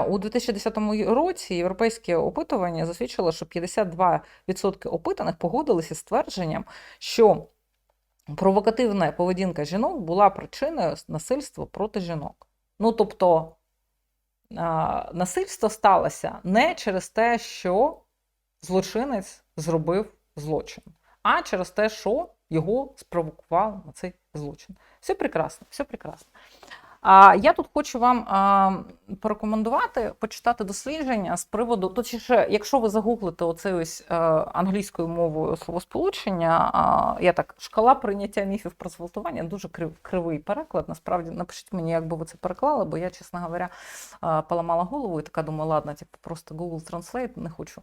У 2010 році європейське опитування засвідчило, що 52% опитаних погодилися з твердженням, що провокативна поведінка жінок була причиною насильства проти жінок. Ну тобто насильство сталося не через те, що злочинець зробив злочин, а через те, що його спровокував на цей злочин. Все прекрасно, все прекрасно. А я тут хочу вам порекомендувати почитати дослідження з приводу, точніше, якщо ви загуглите оце ось а, англійською мовою словосполучення, я так, шкала прийняття міфів про зґвалтування, дуже крив, кривий переклад. Насправді напишіть мені, як би ви це переклали, бо я, чесно говоря, а, поламала голову і така думаю, ладно, типу, просто Google Translate, не хочу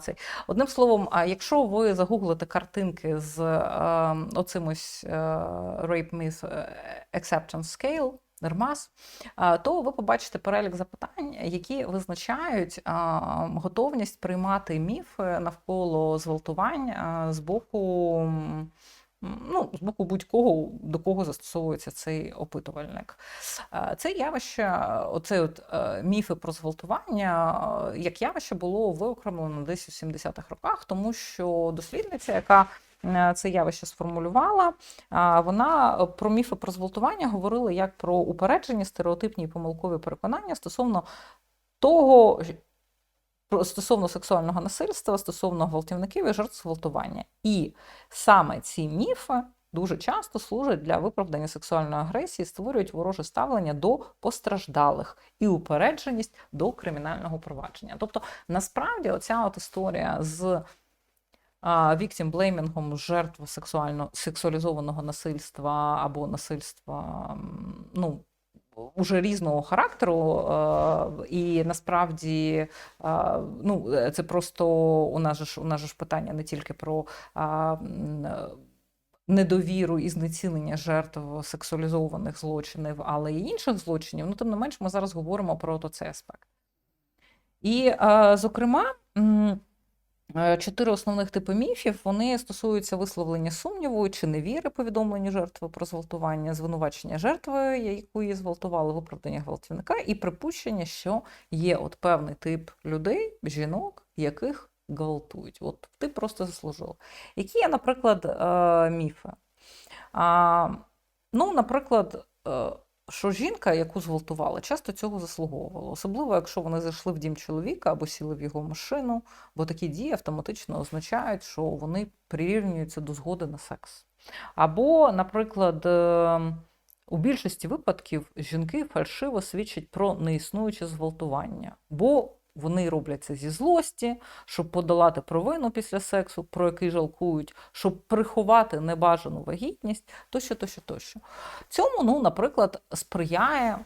цей. Одним словом, а якщо ви загуглите картинки з а, оцим ось Rape Myth Acceptance Scale, Нормас, то ви побачите перелік запитань, які визначають готовність приймати міфи навколо зґвалтувань з боку. Ну, з боку будь-кого, до кого застосовується цей опитувальник. Це явище, оцей от міфи про зґвалтування, як явище було виокремлено десь у 70-х роках, тому що дослідниця, яка Е, це явище сформулювала. Вона про міфи про зґвалтування говорила як про упереджені стереотипні і помилкові переконання стосовно того. Стосовно сексуального насильства, стосовно гвалтівників і жертв зґвалтування. І саме ці міфи дуже часто служать для виправдання сексуальної агресії, створюють вороже ставлення до постраждалих і упередженість до кримінального провадження. Тобто, насправді, оця от історія з віктім блеймінгом жертв сексуально сексуалізованого насильства або насильства, ну. Уже різного характеру, і насправді ну, це просто у нас ж у нас ж питання не тільки про недовіру і знецінення жертв сексуалізованих злочинів, але й інших злочинів. Ну, тим не менш, ми зараз говоримо про цей аспект. І, зокрема, Е, чотири основних типи міфів вони стосуються висловлення сумніву чи невіри повідомленню жертви про зґвалтування, звинувачення жертви, яку зґвалтували, виправдання гвалтівника, і припущення, що є от певний тип людей, жінок, яких гвалтують. От ти просто заслужив. Які є, наприклад, е, міфи? Ну, наприклад, е, що жінка, яку зґвалтували, часто цього заслуговувала, особливо якщо вони зайшли в дім чоловіка або сіли в його машину, бо такі дії автоматично означають, що вони прирівнюються до згоди на секс. Або, наприклад, ем, у більшості випадків жінки фальшиво свідчать про неіснуюче зґвалтування, бо вони роблять це зі злості, щоб подолати провину після сексу, про який жалкують, щоб приховати небажану вагітність, тощо, тощо, тощо. Цьому, ну, наприклад, сприяє.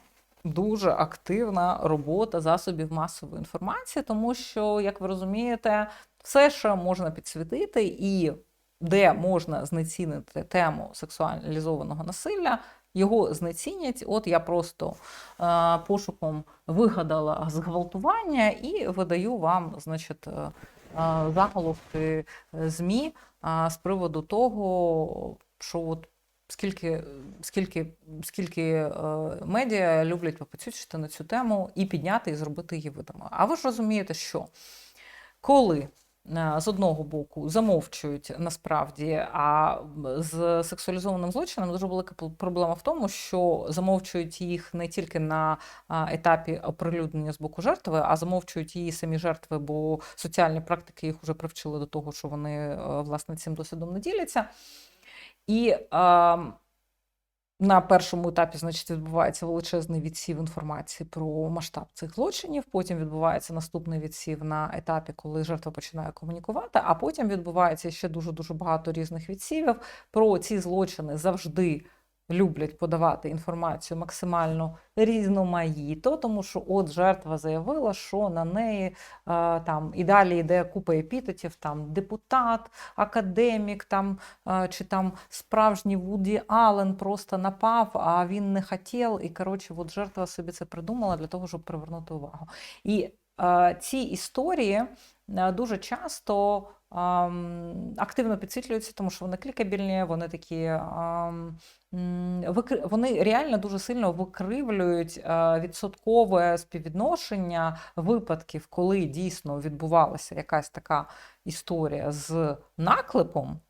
Дуже активна робота засобів масової інформації, тому що, як ви розумієте, все, що можна підсвітити, і де можна знецінити тему сексуалізованого насилля, його знецінять. От я просто е, пошуком вигадала зґвалтування і видаю вам, значить, е, заголовки ЗМІ е, з приводу того, що от. Скільки скільки, скільки е, медіа люблять попоцючити на цю тему і підняти, і зробити її видимо. А ви ж розумієте, що коли Е, з одного боку замовчують насправді, а з сексуалізованим злочином дуже велика проблема в тому, що замовчують їх не тільки на етапі оприлюднення з боку жертви, а замовчують її самі жертви, бо соціальні практики їх вже привчили до того, що вони е, власне цим досвідом не діляться. І на першому етапі, значить, відбувається величезний відсів інформації про масштаб цих злочинів. Потім відбувається наступний відсів на етапі, коли жертва починає комунікувати. А потім відбувається ще дуже дуже багато різних відсівів. Про ці злочини завжди люблять подавати інформацію максимально різноманітно, тому що от жертва заявила, що на неї там і далі йде купа епітетів, там депутат, академік, там чи там справжній Вуді Аллен просто напав, а він не хотів. І коротше, от жертва собі це придумала для того, щоб привернути увагу. І ці історії дуже часто активно підсвітлюються, тому що вони клікабільні, вони такі. Вони реально дуже сильно викривлюють е, відсоткове співвідношення випадків, коли дійсно відбувалася якась така історія з наклепом.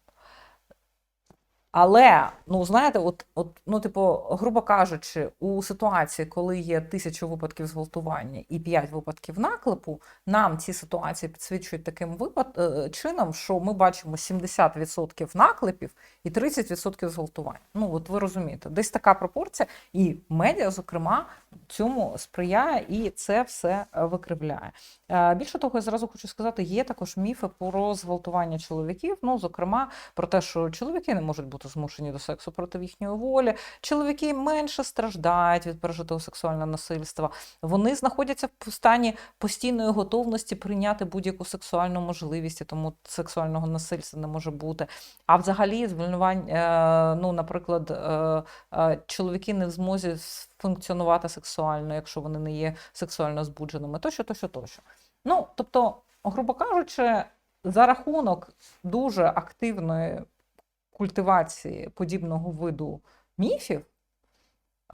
Але, ну знаєте, от, от, ну, типу, грубо кажучи, у ситуації, коли є тисячу випадків зґвалтування і 5 випадків наклепу, нам ці ситуації підсвічують таким випад... е, чином, що ми бачимо 70% наклепів і 30% зґвалтувань. Ну, от ви розумієте, десь така пропорція, і медіа, зокрема, цьому сприяє і це все е, викривляє. Е, Більше того, я зразу хочу сказати, є також міфи про зґвалтування чоловіків. Ну, зокрема, про те, що чоловіки не можуть бути змушені до сексу проти їхньої волі, чоловіки менше страждають від пережитого сексуального насильства. Вони знаходяться в стані постійної готовності прийняти будь-яку сексуальну можливість, тому сексуального насильства не може бути. А взагалі, звільнювань, е, ну, наприклад, е, е, чоловіки не в змозі функціонувати сексуально, якщо вони не є сексуально збудженими, тощо, тощо, тощо. Ну, тобто, грубо кажучи, за рахунок дуже активної культивації подібного виду міфів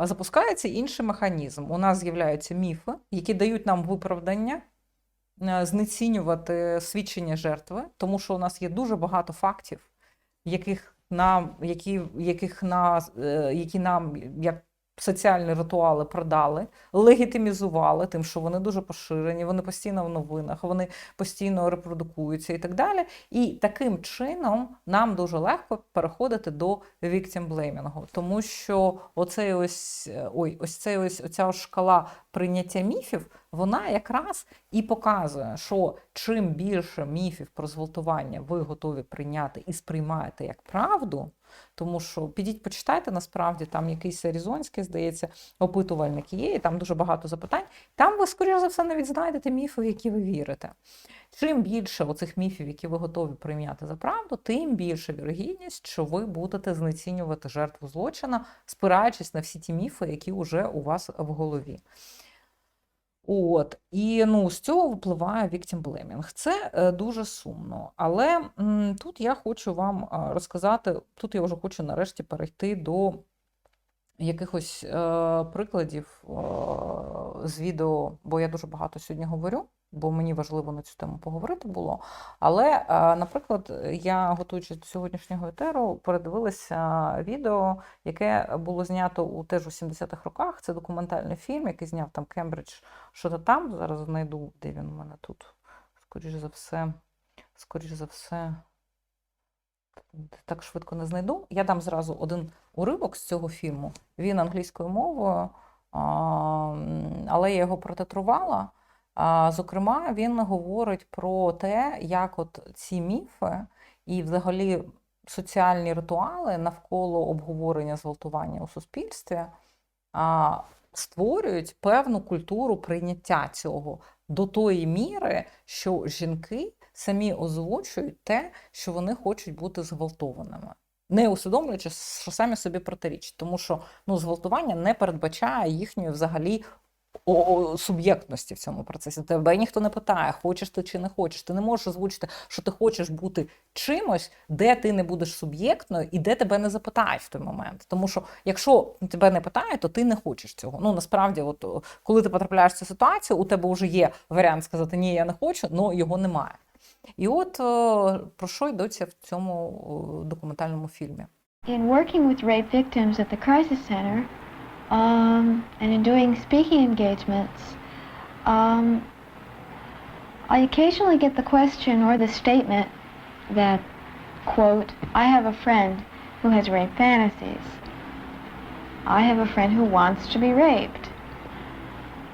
запускається інший механізм. У нас з'являються міфи, які дають нам виправдання е, знецінювати свідчення жертви, тому що у нас є дуже багато фактів, яких нам, які, яких нас, е, які нам як соціальні ритуали продали, легітимізували тим, що вони дуже поширені, вони постійно в новинах, вони постійно репродукуються і так далі. І таким чином нам дуже легко переходити до victim blaming, тому що оцей ось ой, ось цей ось оця шкала прийняття міфів, вона якраз і показує, що чим більше міфів про зґвалтування ви готові прийняти і сприймаєте як правду. Тому що підіть, почитайте, насправді там якийсь Аризонський, здається, опитувальник є, і там дуже багато запитань. Там ви, скоріш за все, навіть знайдете міфи, в які ви вірите. Чим більше оцих міфів, які ви готові прийняти за правду, тим більше вірогідність, що ви будете знецінювати жертву злочина, спираючись на всі ті міфи, які вже у вас в голові. От, і ну, з цього випливає victim blaming. Це е, дуже сумно. Але тут я хочу вам розказати, тут я вже хочу нарешті перейти до якихось е, прикладів е, з відео, бо я дуже багато сьогодні говорю, бо мені важливо на цю тему поговорити було. Але, е, наприклад, я, готуючись до сьогоднішнього етеру, передивилася відео, яке було знято у теж у 70-х роках. Це документальний фільм, який зняв там Кембридж, що то там. Зараз знайду, де він у мене тут. Скоріше за все, скоріше за все. Так швидко не знайду. Я дам зразу один уривок з цього фільму. Він англійською мовою, але я його протитрувала. Зокрема, він говорить про те, як от ці міфи і взагалі соціальні ритуали навколо обговорення зґвалтування у суспільстві створюють певну культуру прийняття цього до тої міри, що жінки самі озвучують те, що вони хочуть бути зґвалтованими. Не усвідомлюючи, що самі собі протирічать, тому що ну, зґвалтування не передбачає їхньої взагалі суб'єктності в цьому процесі. Тебе ніхто не питає, хочеш ти чи не хочеш. Ти не можеш озвучити, що ти хочеш бути чимось, де ти не будеш суб'єктною і де тебе не запитають в той момент. Тому що якщо тебе не питають, то ти не хочеш цього. Ну насправді, от коли ти потрапляєш в цю ситуацію, у тебе вже є варіант сказати Ні, я не хочу, але його немає. І от про що йдеться в цьому документальному фільмі. In working with rape victims at the crisis center um, and in doing speaking engagements, um, I occasionally get the question or the statement that, quote, I have a friend who has rape fantasies. I have a friend who wants to be raped.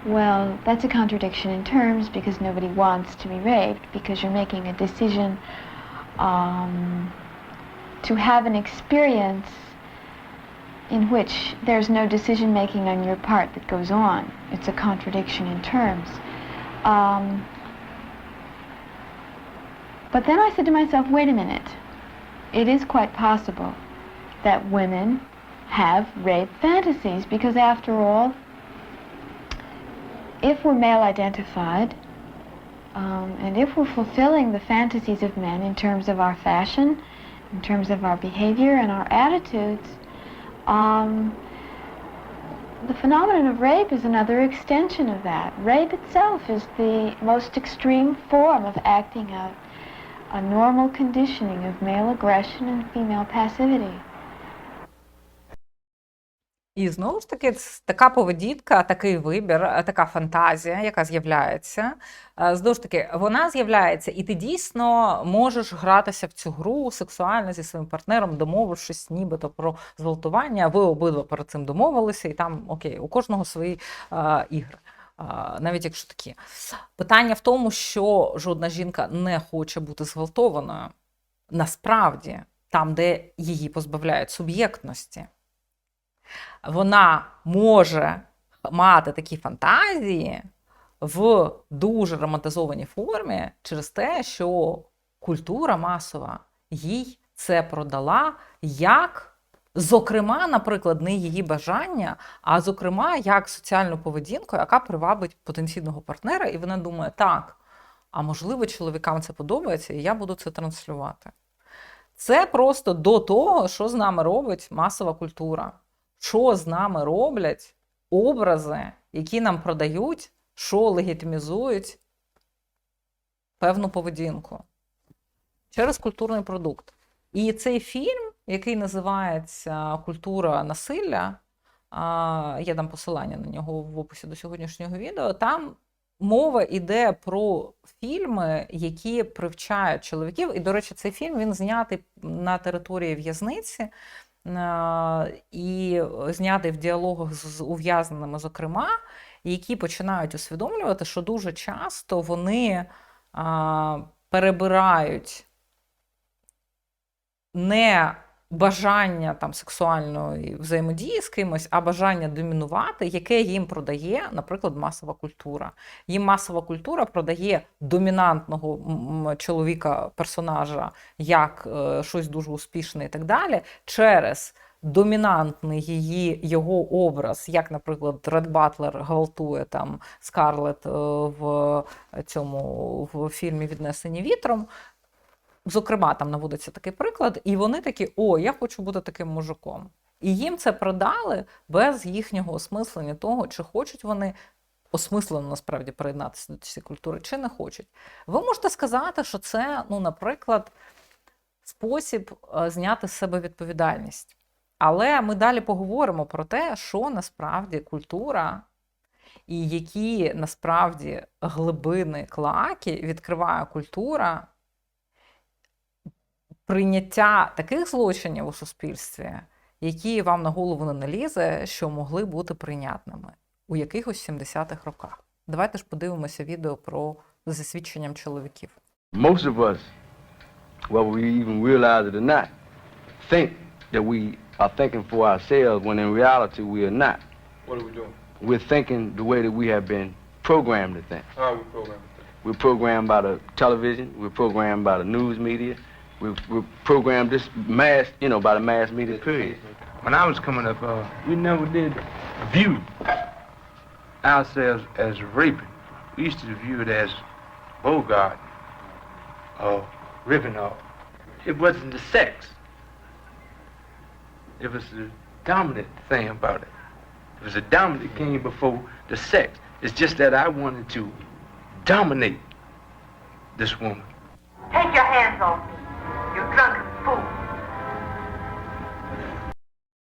Well, that's a contradiction in terms because nobody wants to be raped because you're making a decision um, to have an experience in which there's no decision making on your part that goes on. It's a contradiction in terms. Um, but then I said to myself, wait a minute. It is quite possible that women have rape fantasies because, after all, if we're male identified Um, and if we're fulfilling the fantasies of men in terms of our fashion, in terms of our behavior and our attitudes, um, the phenomenon of rape is another extension of that. Rape itself is the most extreme form of acting out a normal conditioning of male aggression and female passivity. І знову ж таки, така поведінка, такий вибір, е, така фантазія, яка з'являється. е, Знову ж таки, вона з'являється, і ти дійсно можеш гратися в цю гру сексуально зі своїм партнером, домовившись нібито про зґвалтування. Ви обидва перед цим домовилися, і там окей, у кожного свої е, ігри. Е, навіть якщо такі. Питання в тому, що жодна жінка не хоче бути зґвалтованою. Насправді, там, де її позбавляють суб'єктності вона може мати такі фантазії в дуже романтизованій формі через те, що культура масова їй це продала як. Зокрема, наприклад, не її бажання, а зокрема, як соціальну поведінку, яка привабить потенційного партнера, і вона думає, так, а можливо, чоловікам це подобається, і я буду це транслювати. Це просто до того, що з нами робить масова культура що з нами роблять образи, які нам продають, що легітимізують певну поведінку через культурний продукт. І цей фільм, який називається Культура насилля, я дам посилання на нього в описі до сьогоднішнього відео. Там мова йде про фільми, які привчають чоловіків. І, до речі, цей фільм він знятий на території в'язниці і знятий в діалогах з ув'язненими, зокрема, які починають усвідомлювати, що дуже часто вони перебирають не бажання там сексуальної взаємодії з кимось, а бажання домінувати, яке їм продає, наприклад, масова культура. Їм масова культура продає домінантного м, м, чоловіка персонажа як е, щось дуже успішне і так далі, через домінантний її його образ, як, наприклад, Ред Батлер гвалтує там Скарлет е, в цьому в фільмі Віднесені вітром. Зокрема, там наводиться такий приклад, і вони такі: о, я хочу бути таким мужиком. І їм це продали без їхнього осмислення того, чи хочуть вони осмислено насправді приєднатися до цієї культури, чи не хочуть. Ви можете сказати, що це, ну, наприклад, спосіб е, зняти з себе відповідальність. Але ми далі поговоримо про те, що насправді культура і які насправді глибини клаки відкриває культура прийняття таких злочинів у суспільстві, які вам на голову не налізе, що могли бути прийнятними у якихось 70-х роках. Давайте ж подивимося відео про засвідченням чоловіків. most of us, whether we even realize it or not, think that we are thinking for ourselves when in reality we are not. What are we doing? We're thinking the way that we have been programmed to think. How are we programming? We're programmed by the television, we're programmed by the news media, we're, we're programmed this mass, you know, by the mass media period. When I was coming up, uh, we never did view ourselves as raping. We used to view it as Bogart or ripping off. It wasn't the sex. It was the dominant thing about it. It was the dominant came before the sex. It's just that I wanted to dominate this woman. Take your hands off me.